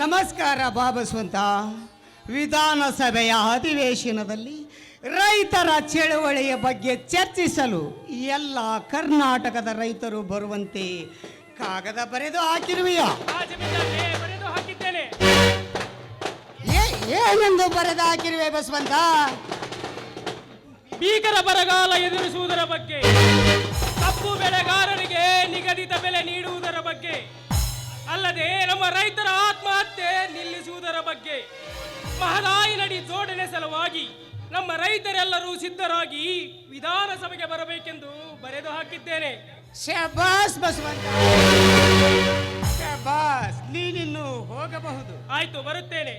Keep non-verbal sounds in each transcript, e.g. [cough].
ನಮಸ್ಕಾರ ಬಾಬಸ್ವಂತ ವಿಧಾನಸಭೆಯ ಅಧಿವೇಶನದಲ್ಲಿ ರೈತರ ಚಳುವಳಿಯ ಬಗ್ಗೆ ಚರ್ಚಿಸಲು ಎಲ್ಲ ಕರ್ನಾಟಕದ ರೈತರು ಬರುವಂತೆ ಕಾಗದ ಬರೆದು ಹಾಕಿರುವೆಯ? ಏನೆಂದು ಬರೆದು ಹಾಕಿರುವೆ ಬಸವಂತ? ಭೀಕರ ಬರಗಾಲ ಎದುರಿಸುವುದರ ಬಗ್ಗೆ, ಕಪ್ಪು ಬೆಳೆಗಾರರಿಗೆ ನಿಗದಿತ ಬೆಲೆ ನೀಡುವುದರ ಬಗ್ಗೆ, ಅಲ್ಲದೆ ನಮ್ಮ ರೈತರ ನಿಲ್ಲಿಸುವುದರ ಬಗ್ಗೆ ಮಹದಾಯಿನಡಿ ಜೋಡಣೆ ಸಲುವಾಗಿ ನಮ್ಮ ರೈತರೆಲ್ಲರೂ ಸಿದ್ಧರಾಗಿ ವಿಧಾನಸಭೆಗೆ ಬರಬೇಕೆಂದು ಬರೆದು ಹಾಕಿದ್ದೇನೆ. ಶಬಾಸ್ ಬಸವಂತ! ಶಬಾಸ್ ನೀನಿನ್ನು ಹೋಗಬಹುದು. ಆಯ್ತು ಬರುತ್ತೇನೆ.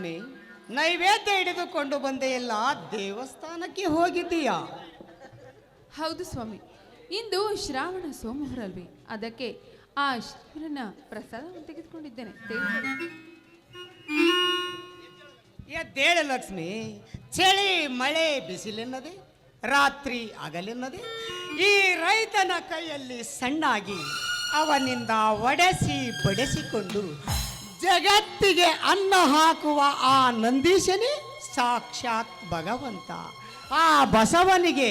ಲಕ್ಷ್ಮಿ ನೈವೇದ್ಯ ಹಿಡಿದುಕೊಂಡು ಬಂದೆಯಲ್ಲ ದೇವಸ್ಥಾನಕ್ಕೆ ಹೋಗಿದ್ದೀಯಾ? ಹೌದು ಸ್ವಾಮಿ ಇಂದು ಶ್ರಾವಣ ಸೋಮವಾರ ಅಲ್ವೇ ಅದಕ್ಕೆ ಆ ಶಿವನ ಪ್ರಸಾದವನ್ನು ತೆಗೆದುಕೊಂಡಿದ್ದೇನೆ ಎದ್ದೇಳ ಎದ್ದೇಳು ಲಕ್ಷ್ಮಿ ಚಳಿ ಮಳೆ ಬಿಸಿಲೆನ್ನದೆ ರಾತ್ರಿ ಹಗಲೆನ್ನದೆ ಈ ರೈತನ ಕೈಯಲ್ಲಿ ಸಣ್ಣಾಗಿ ಅವನಿಂದ ಒಡೆಸಿ ಬಡಿಸಿಕೊಂಡು ಜಗತ್ತಿಗೆ ಅನ್ನ ಹಾಕುವ ಆ ನಂದೀಶನೇ ಸಾಕ್ಷಾತ್ ಭಗವಂತ. ಆ ಬಸವನಿಗೆ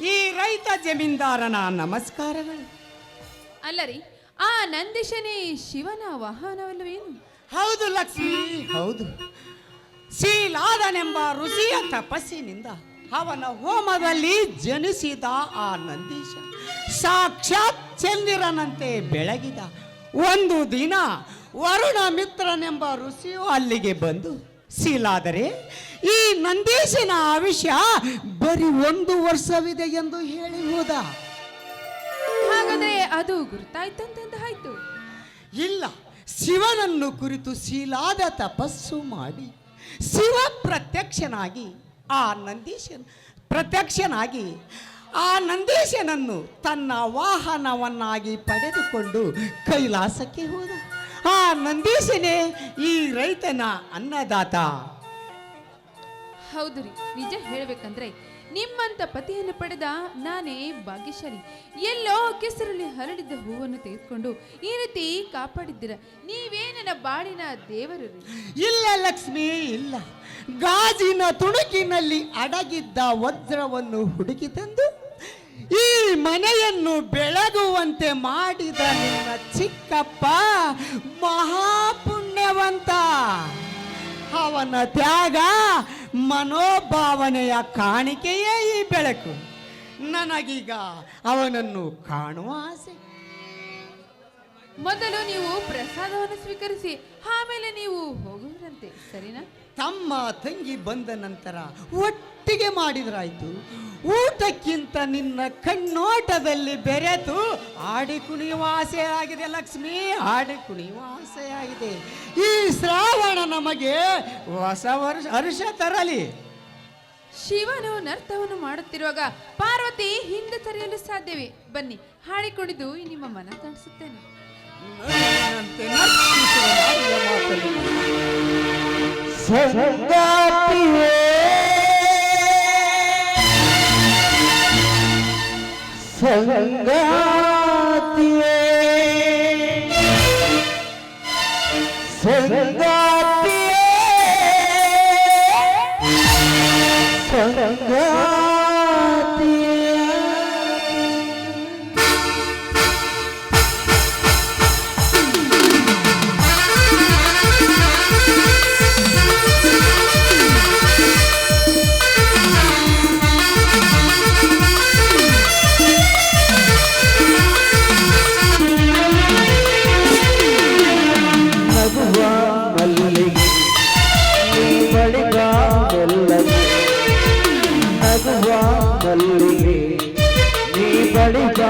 ಈ ರೈತ ಜಮೀನ್ದಾರನ ನಮಸ್ಕಾರಗಳು. ಅಲ್ಲರಿ ಆ ನಂದೀಶನೇ ಶಿವನ ವಾಹನವಲ್ಲವೇನು? ಹೌದು ಲಕ್ಷ್ಮಿ ಹೌದು. ಶೀಲಾದನೆಂಬ ಋಷಿಯ ತಪಸ್ಸಿನಿಂದ ಅವನ ಹೋಮದಲ್ಲಿ ಜನಿಸಿದ ಆ ನಂದೀಶ ಸಾಕ್ಷಾತ್ ಚಂದಿರನಂತೆ ಬೆಳಗಿದ. ಒಂದು ದಿನ ವರುಣ ಮಿತ್ರನೆಂಬ ಋಷಿಯು ಅಲ್ಲಿಗೆ ಬಂದು ಶೀಲಾದರೆ ಈ ನಂದೀಶನ ಆವಿಷ್ಯ ಬರೀ ಒಂದು ವರ್ಷವಿದೆ ಎಂದು ಹೇಳಿ ಹೋದ. ಹಾಗಾದ್ರೆ ಅದು ಗುರುತಾಯ್ತಂತಂದ ಆಯ್ತು ಇಲ್ಲ ಶಿವನನ್ನು ಕುರಿತು ಶೀಲಾದ ತಪಸ್ಸು ಮಾಡಿ ಶಿವ ಪ್ರತ್ಯಕ್ಷನಾಗಿ ಆ ನಂದೀಶನ್ ಪ್ರತ್ಯಕ್ಷನಾಗಿ ಆ ನಂದೀಶನನ್ನು ತನ್ನ ವಾಹನವನ್ನಾಗಿ ಪಡೆದುಕೊಂಡು ಕೈಲಾಸಕ್ಕೆ ಹೋದ. ಆ ನಂದೀಶನೇ ಈ ರೈತನ ಅನ್ನದಾತ. ಹೌದು ರೀ ನಿಜ ಹೇಳಬೇಕಂದ್ರೆ ನಿಮ್ಮಂತ ಪತಿಯನ್ನು ಪಡೆದ ನಾನೇ ಭಾಗ್ಯಶಾಲಿ. ಎಲ್ಲೋ ಕೆಸರಲ್ಲಿ ಹರಡಿದ್ದ ಹೂವನ್ನು ತೆಗೆದುಕೊಂಡು ಈ ರೀತಿ ಕಾಪಾಡಿದ್ದೀರ. ನೀವೇ ನನ್ನ ಬಾಳಿನ ದೇವರು ಇಲ್ಲ ಲಕ್ಷ್ಮಿ ಇಲ್ಲ. ಗಾಜಿನ ತುಣುಕಿನಲ್ಲಿ ಅಡಗಿದ್ದ ವಜ್ರವನ್ನು ಹುಡುಕಿ ತಂದು ಈ ಮನೆಯನ್ನು ಬೆಳಗುವಂತೆ ಮಾಡಿದ ನಿನ್ನ ಚಿಕ್ಕಪ್ಪ ಮಹಾಪುಣ್ಯವಂತ. ಅವನ ತ್ಯಾಗ ಮನೋಭಾವನೆಯ ಕಾಣಿಕೆಯೇ ಈ ಬೆಳಕು. ನನಗೀಗ ಅವನನ್ನು ಕಾಣುವ ಆಸೆ. ಮೊದಲು ನೀವು ಪ್ರಸಾದವನ್ನು ಸ್ವೀಕರಿಸಿ, ಆಮೇಲೆ ನೀವು ಹೋಗುವುದಂತೆ, ಸರಿನಾ? ತಮ್ಮ ತಂಗಿ ಬಂದ ನಂತರ ಒಟ್ಟಿಗೆ ಮಾಡಿದ್ರಾಯ್ತು. ಊಟಕ್ಕಿಂತ ನಿನ್ನ ಕಣ್ಣೋಟದಲ್ಲಿ ಬೆರೆತು ಆಡಿ ಕುಣಿಯುವ ಆಸೆ ಆಗಿದೆ ಲಕ್ಷ್ಮಿ ಆಡಿ ಕುಣಿಯುವ ಆಸೆ ಆಗಿದೆ ಈ ಶ್ರಾವಣ ನಮಗೆ ಹೊಸ ವರ್ಷ ಹರ್ಷ ತರಲಿ. ಶಿವನು ನರ್ತವನ್ನು ಮಾಡುತ್ತಿರುವಾಗ ಪಾರ್ವತಿ ಹಿಂದೆ ತರೆಯಲು ಸಾಧ್ಯವೇ? ಬನ್ನಿ ಹಾಡಿಕೊಂಡಿದ್ದು ನಿಮ್ಮ ಮನ ಕಾಣಿಸುತ್ತೇನೆ ಸಂಗಾತಿಯೇ. ಸಂಗಾತಿಯೇ. ತಲ್ಲಿಗೆ ನೀ ಬಳಿಗ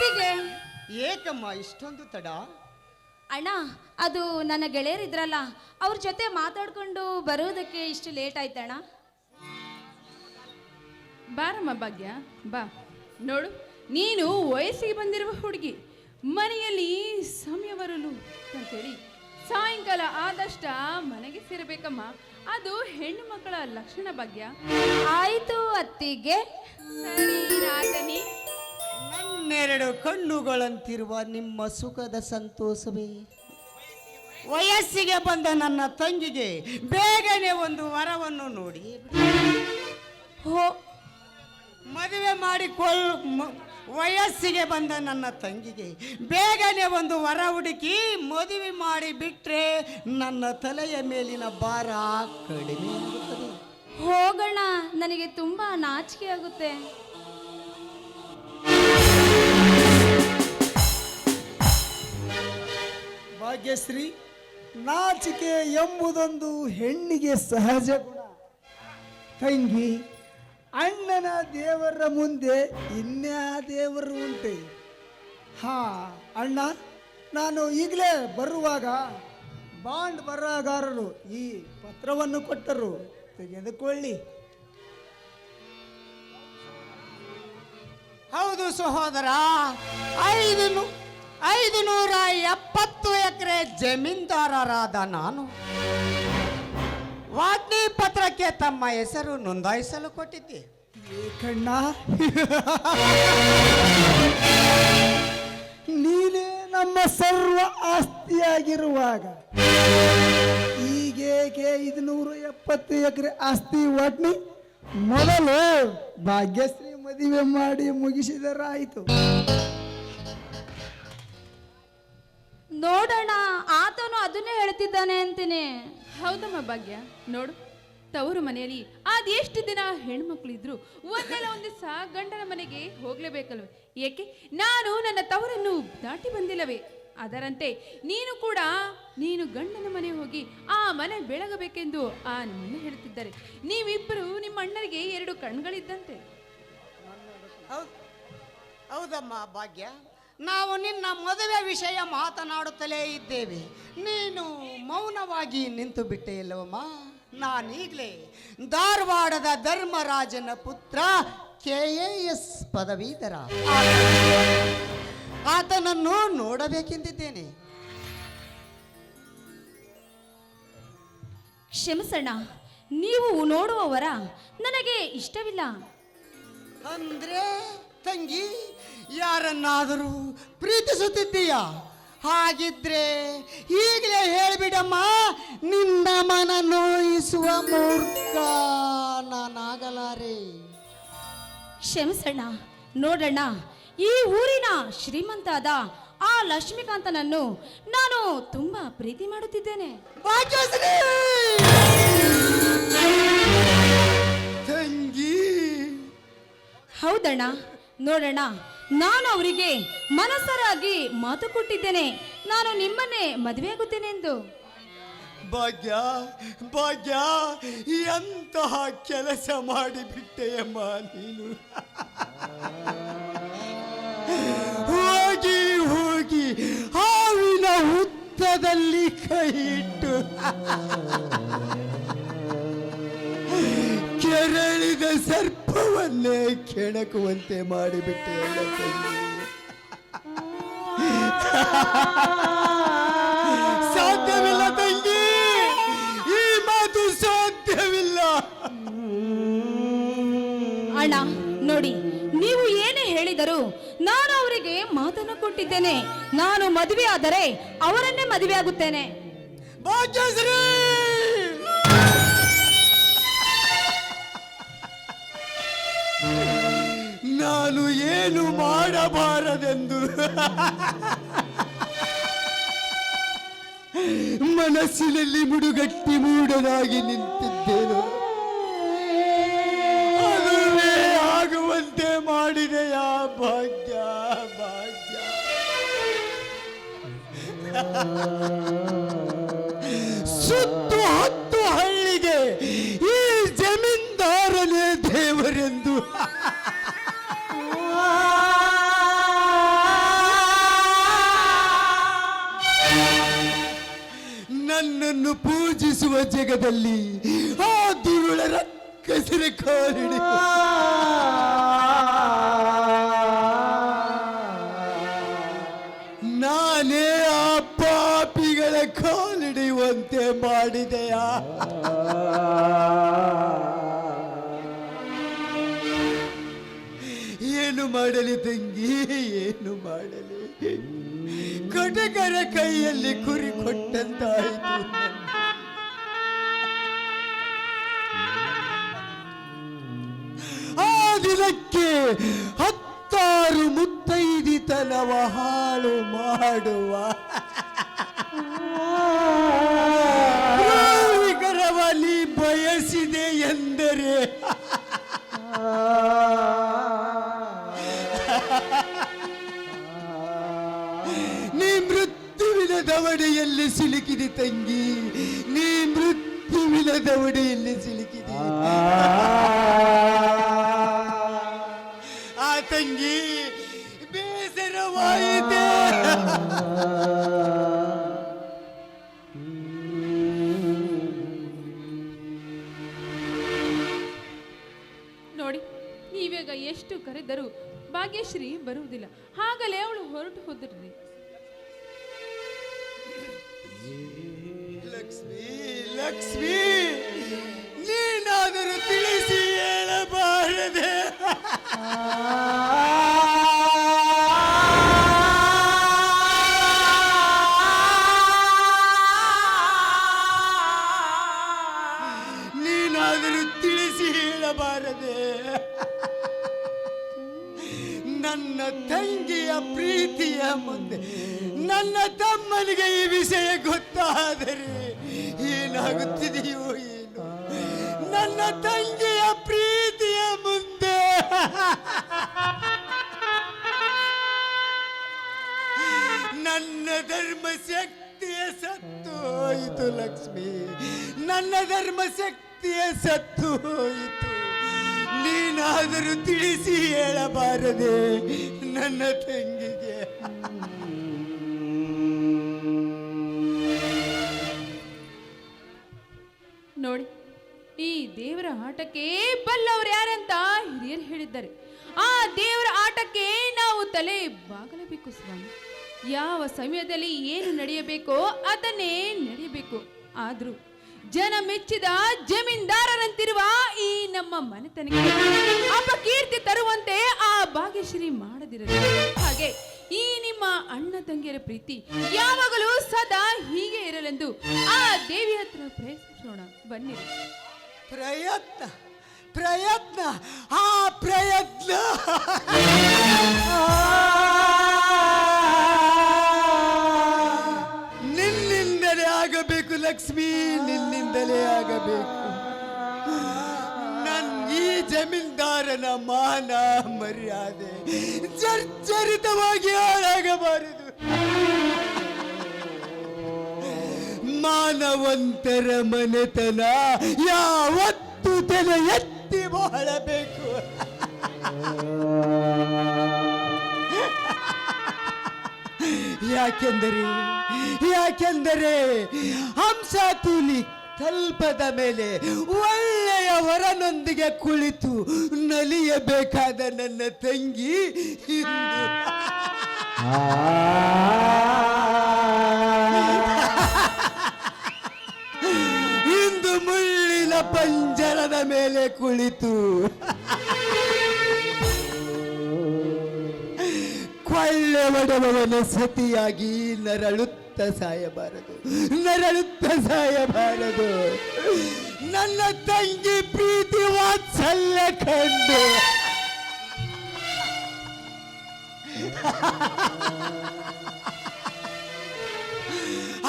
ಅತ್ತಿಗೆ? ಏಕಮ್ಮ ಇಷ್ಟೊಂದು ತಡ? ಅಣ್ಣ ಅದು ನನ್ನ ಗೆಳೆಯರಿದ್ರಲ್ಲ ಅವ್ರ ಜೊತೆ ಮಾತಾಡ್ಕೊಂಡು ಬರೋದಕ್ಕೆ ಇಷ್ಟು ಲೇಟ್ ಆಯ್ತಣ್ಣ? ಬಾರಮ್ಮ ಭಾಗ್ಯ ಬಾ. ನೋಡು ನೀನು ವಯಸ್ಸಿಗೆ ಬಂದಿರುವ ಹುಡುಗಿ ಮನೆಯಲ್ಲಿ ಸಮಯ ಬರಲು ಅಂತೇಳಿ ಸಾಯಂಕಾಲ ಆದಷ್ಟ ಮನೆಗೆ ಸೇರಬೇಕಮ್ಮ. ಅದು ಹೆಣ್ಣು ಮಕ್ಕಳ ಲಕ್ಷಣ ಭಾಗ್ಯ. ಆಯ್ತು ಅತ್ತಿಗೆ. ಸರಿ ರಾಧನಿ ನನ್ನೆರಡು ಕಣ್ಣುಗಳಂತಿರುವ ನಿಮ್ಮ ಸುಖದ ಸಂತೋಷವೇ? ವಯಸ್ಸಿಗೆ ಬಂದ ನನ್ನ ತಂಗಿಗೆ ಬೇಗನೆ ಒಂದು ವರವನ್ನು ನೋಡಿ. ಹೋ, ಮದುವೆ ಮಾಡಿಕೊಳ್ಳ ವಯಸ್ಸಿಗೆ ಬಂದ ನನ್ನ ತಂಗಿಗೆ ಬೇಗನೆ ಒಂದು ವರ ಹುಡುಕಿ ಮದುವೆ ಮಾಡಿ ಬಿಟ್ರೆ ನನ್ನ ತಲೆಯ ಮೇಲಿನ ಭಾರ ಕಡಿಮೆ ಹೋಗೋಣ ನನಗೆ ತುಂಬಾ ನಾಚಿಕೆ ಆಗುತ್ತೆ. ಭಾಗ್ಯಶ್ರೀ, ನಾಚಿಕೆ ಎಂಬುದೊಂದು ಹೆಣ್ಣಿಗೆ ಸಹಜ ಗುಣ. ತಂಗಿ ಅಣ್ಣನ ದೇವರ ಮುಂದೆ ಇನ್ಯಾ ದೇವರು ಉಂಟೆ. ಹಾ, ಅಣ್ಣ, ನಾನು ಈಗಲೇ ಬರುವಾಗ ಬಾಂಡ್ ಬರಹಗಾರರು ಈ ಪತ್ರವನ್ನು ಕೊಟ್ಟರು. ತೆಗೆದುಕೊಳ್ಳಿ. ಹೌದು ಸಹೋದರ, ಐದು ಐದು ನೂರ ಎಪ್ಪತ್ತು ಎಕರೆ ಜಮೀನ್ದಾರರಾದ ನಾನು. ವಾಗ್ನಿ ಪತ್ರಕ್ಕೆ ತಮ್ಮ ಹೆಸರು ನೋಂದಾಯಿಸಲು ಕೊಟ್ಟಿದ್ದೆ. ಕಣ್ಣ. ನೀನೇ ನಮ್ಮ ಸರ್ವ ಆಸ್ತಿಯಾಗಿರುವಾಗ ಈಗೇಕೆ ಐದುನೂರ ಎಪ್ಪತ್ತು ಎಕರೆ ಆಸ್ತಿ ವಾಟ್ನಿ ಮೊದಲು ಭಾಗ್ಯಶ್ರೀ ಮದುವೆ ಮಾಡಿ ಮುಗಿಸಿದರಾಯಿತು. ನೋಡೋಣ ಆತನು ಅದನ್ನೇ ಹೇಳ್ತಿದ್ದಾನೆ ಅಂತೀನಿ. ಹೌದಮ್ಮ ಭಾಗ್ಯ. ನೋಡು ತವರು ಮನೆಯಲ್ಲಿ ಅದೆಷ್ಟು ದಿನ ಹೆಣ್ಮಕ್ಳು ಇದ್ರು ಒಂದಲ್ಲ ಒಂದು ದಿವಸ ಗಂಡನ ಮನೆಗೆ ಹೋಗ್ಲೇಬೇಕಲ್ವ? ಏಕೆ? ನಾನು ನನ್ನ ತವರನ್ನು ದಾಟಿ ಬಂದಿಲ್ಲವೇ? ಅದರಂತೆ ನೀನು ಕೂಡ ನೀನು ಗಂಡನ ಮನೆ ಹೋಗಿ ಆ ಮನೆ ಬೆಳಗಬೇಕೆಂದು ಆ ನಿಮ್ಮನ್ನು ಹೇಳುತ್ತಿದ್ದಾರೆ ನೀವಿಬ್ಬರು ನಿಮ್ಮ ಅಣ್ಣರಿಗೆ ಎರಡು ಕಣ್ಗಳಿದ್ದಂತೆ. ಹೌದಮ್ಮ ಭಾಗ್ಯ. ನಾವು ನಿನ್ನ ಮದುವೆ ವಿಷಯ ಮಾತನಾಡುತ್ತಲೇ ಇದ್ದೇವೆ. ನೀನು ಮೌನವಾಗಿ ನಿಂತು ಬಿಟ್ಟೆ ಇಲ್ಲವಮ್ಮ ನಾನೀಗಲೇ ಧಾರವಾಡದ ಧರ್ಮರಾಜನ ಪುತ್ರ ಕೆ ಎ ಎಸ್ ಪದವೀಧರ. ಆತನನ್ನು ನೋಡಬೇಕೆಂದಿದ್ದೇನೆ. ಕ್ಷಮಿಸಣ್ಣ ನೀವು ನೋಡುವವರ ನನಗೆ ಇಷ್ಟವಿಲ್ಲ. ಅಂದ್ರೆ? ತಂಗಿ ಯಾರನ್ನಾದರೂ ಪ್ರೀತಿಸುತ್ತಿದ್ದೀಯ? ಹಾಗಿದ್ರೆ ಈಗಲೇ ಹೇಳಿಬಿಡಮ್ಮ ನಿನ್ನ ಮನ ನೋಯಿಸುವ ಮೂರ್ಖ ನಾನಾಗಲಾರೆ. ಕ್ಷಮಿಸಣ್ಣ ನೋಡಣ್ಣ ಈ ಊರಿನ ಶ್ರೀಮಂತಾದ ಆ ಲಕ್ಷ್ಮೀಕಾಂತನನ್ನು ನಾನು ತುಂಬಾ ಪ್ರೀತಿ ಮಾಡುತ್ತಿದ್ದೇನೆ. ತಂಗಿ! ಹೌದಣ್ಣ ನೋಡಣ್ಣ ನಾನು ಅವರಿಗೆ ಮನಸ್ಸರಾಗಿ ಮಾತು ಕೊಟ್ಟಿದ್ದೇನೆ. ನಾನು ನಿಮ್ಮನ್ನೇ ಮದುವೆ ಎಂದು ಭಾಗ್ಯ ಭಾಗ್ಯ, ಎಂತಹ ಕೆಲಸ ಮಾಡಿಬಿಟ್ಟೆಯಮ್ಮ ನೀನು. ಹೋಗಿ ಹೋಗಿ, ಹಾವಿನ ಹುತ್ತದಲ್ಲಿ ಕೈ ಇಟ್ಟು. ಕೆರಳಿದ ಸರ್ಪವನ್ನೇ ಕೆಣಕುವಂತೆ ಮಾಡಿಬಿಟ್ಟೆ ಸಾಧ್ಯವಿಲ್ಲ ತಂಗಿ. ಈ ಮಾತು ಸಾಧ್ಯವಿಲ್ಲ. ಅಣ್ಣ ನೋಡಿ ನೀವು ಏನೇ ಹೇಳಿದರು ನಾನು ಅವರಿಗೆ ಮಾತನ್ನು ಕೊಟ್ಟಿದ್ದೇನೆ. ನಾನು ಮದುವೆ ಆದರೆ ಅವರನ್ನೇ ಮದುವೆ ಆಗುತ್ತೇನೆ ಭಾಗ್ಯಶ್ರೀ ನಾನು ಏನು ಮಾಡಬಾರದೆಂದು. ಮನಸ್ಸಿನಲ್ಲಿ ಮುಡುಗಟ್ಟಿ ಮೂಡನಾಗಿ ನಿಂತಿದ್ದೇನು. ಅದುವೇ ಆಗುವಂತೆ ಮಾಡಿದೆಯಾ ಭಾಗ್ಯ ಭಾಗ್ಯ. [laughs] ಸುತ್ತು ನನ್ನನ್ನು ಪೂಜಿಸುವ ಜಗದಲ್ಲಿ ಆ ದುರುಳ ರಕ್ಕಸಿರ ಕಾಲಿಡಿ. ನಾನೇ ಆ ಪಾಪಿಗಳ ಕಾಲಿಡಿಯುವಂತೆ ಮಾಡಿದೆಯಾ? ಏನು ಮಾಡಲಿ ತಂಗಿ ಏನು ಮಾಡಲಿ? ಕಟಕರ ಕೈಯಲ್ಲಿ ಕುರಿ ಕೊಟ್ಟಂತಾಯಿತು. ಆ ದಿನಕ್ಕೆ ಹತ್ತಾರು ಮುತ್ತೈದಿತನವ ಹಾಳು ಮಾಡುವ. ದವಡೆಯಲ್ಲಿ ಸಿಲುಕಿದೆ ತಂಗಿ. ನೀ ಮೃತ್ಯುವಿನ ದವಡೆಯಲ್ಲಿ ಸಿಲುಕಿದೆ. ಆ. ತಂಗಿ ಬೇಸರವಾಯಿತೆ ನೋಡಿ ನೀವೀಗ ಎಷ್ಟು ಕರೆದರೂ ಭಾಗ್ಯಶ್ರೀ ಬರುವುದಿಲ್ಲ. ಹಾಗಲೇ ಅವಳು ಹೊರಟು ಹೋದ್ರಿ. ಲಕ್ಷ್ಮಿ ಲಕ್ಷ್ಮಿ ನೀನಾದರೂ ತಿಳಿಸಿ ಹೇಳಬಾರದೆ. ನೀನಾದರೂ ತಿಳಿಸಿ ಹೇಳಬಾರದೆ. ನನ್ನ ತಂಗಿಯ ಪ್ರೀತಿಯ ಮುಂದೆ ನನ್ನ ತಮ್ಮನಿಗೆ ಈ ವಿಷಯ ಗೊತ್ತಾದರೆ ಏನಾಗುತ್ತಿದೆಯೋ ಏನು. ನನ್ನ ತಂಗಿಯ ಪ್ರೀತಿಯ ಮುಂದೆ. ನನ್ನ ಧರ್ಮ ಶಕ್ತಿಯ ಸತ್ತು ಹೋಯಿತು ಲಕ್ಷ್ಮಿ. ನನ್ನ ಧರ್ಮ ಶಕ್ತಿಯ ಸತ್ತು ಹೋಯಿತು. ನೀನಾದರೂ ತಿಳಿಸಿ ಹೇಳಬಾರದೆ ನನ್ನ ತಂಗಿಗೆ. ನೋಡಿ, ಈ ದೇವರ ಆಟಕ್ಕೆ ಬಲ್ಲವರು ಯಾರಂತ ಹಿರಿಯರು ಹೇಳಿದ್ದಾರೆ. ಆ ದೇವರ ಆಟಕ್ಕೆ ನಾವು ತಲೆ ಬಾಗಲಬೇಕು ಸ್ವಾಮಿ. ಯಾವ ಸಮಯದಲ್ಲಿ ಏನು ನಡೆಯಬೇಕೋ ಅದನ್ನೇ ನಡೆಯಬೇಕು. ಆದರೂ ಜನ ಮೆಚ್ಚಿದ ಜಮೀನ್ದಾರರಂತಿರುವ ಈ ನಮ್ಮ ಮನೆತನಕ್ಕೆ ಅಪಕೀರ್ತಿ ತರುವಂತೆ ಆ ಭಾಗ್ಯಶ್ರೀ ಮಾಡದಿರಲಿ. ಹಾಗೆ ಈ ನಿಮ್ಮ ಅಣ್ಣ ತಂಗಿಯರ ಪ್ರೀತಿ ಯಾವಾಗಲೂ ಸದಾ ಹೀಗೆ ಇರಲೆಂದು ಆ ದೇವಿ ಹತ್ರ ಪ್ರಯತ್ನಿಸೋಣ. ಬನ್ನಿ. ಪ್ರಯತ್ನ ಪ್ರಯತ್ನ, ಆ ಪ್ರಯತ್ನ. ನಿನ್ನಿಂದಲೇ ಆಗಬೇಕು ಲಕ್ಷ್ಮಿ, ನಿನ್ನಿಂದಲೇ ಆಗಬೇಕು. ನನ್ನ ಈ ಜಮೀನ್ದಾರನ ಮಾನ ಮರ್ಯಾದೆ ಜರ್ಜರಿತವಾಗಿ ಹಾಳಾಗಬಾರದು. ಮಾನವಂತರ ಮನೆತನ ಯಾವತ್ತು ತಲೆ ಎತ್ತಿ ಬಾಳಬೇಕು. ಯಾಕೆಂದರೆ ಯಾಕೆಂದರೆ ಹಂಸ ತೂಲಿ ಕಲ್ಪದ ಮೇಲೆ ಒಳ್ಳೆಯ ವರನೊಂದಿಗೆ ಕುಳಿತು ನಲಿಯಬೇಕಾದ ನನ್ನ ತಂಗಿ ಇಂದು. [laughs] ಇಂದು ಮುಳ್ಳಿನ ಪಂಜರದ ಮೇಲೆ ಕುಳಿತು. ಕೊಳ್ಳೆ ಒಡೆವವನ ಸತಿಯಾಗಿ ನರಳುತ್ತ ಸಾಯಬಾರದು ನರಳುತ್ತ ಸಾಯಬಾರದು. ನನ್ನ ತಂಗಿ ಪ್ರೀತಿ ವಾತ್ಸಲ್ಯ ಕಂಡು.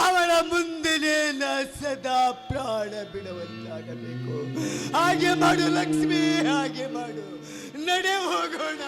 ಅವಳ ಮುಂದೆನೇ ಸದಾ ಪ್ರಾಣ ಬಿಡುವಂತಾಗಬೇಕು. ಹಾಗೆ ಮಾಡು ಲಕ್ಷ್ಮಿ, ಹಾಗೆ ಮಾಡು. ನಡೆ ಹೋಗೋಣ.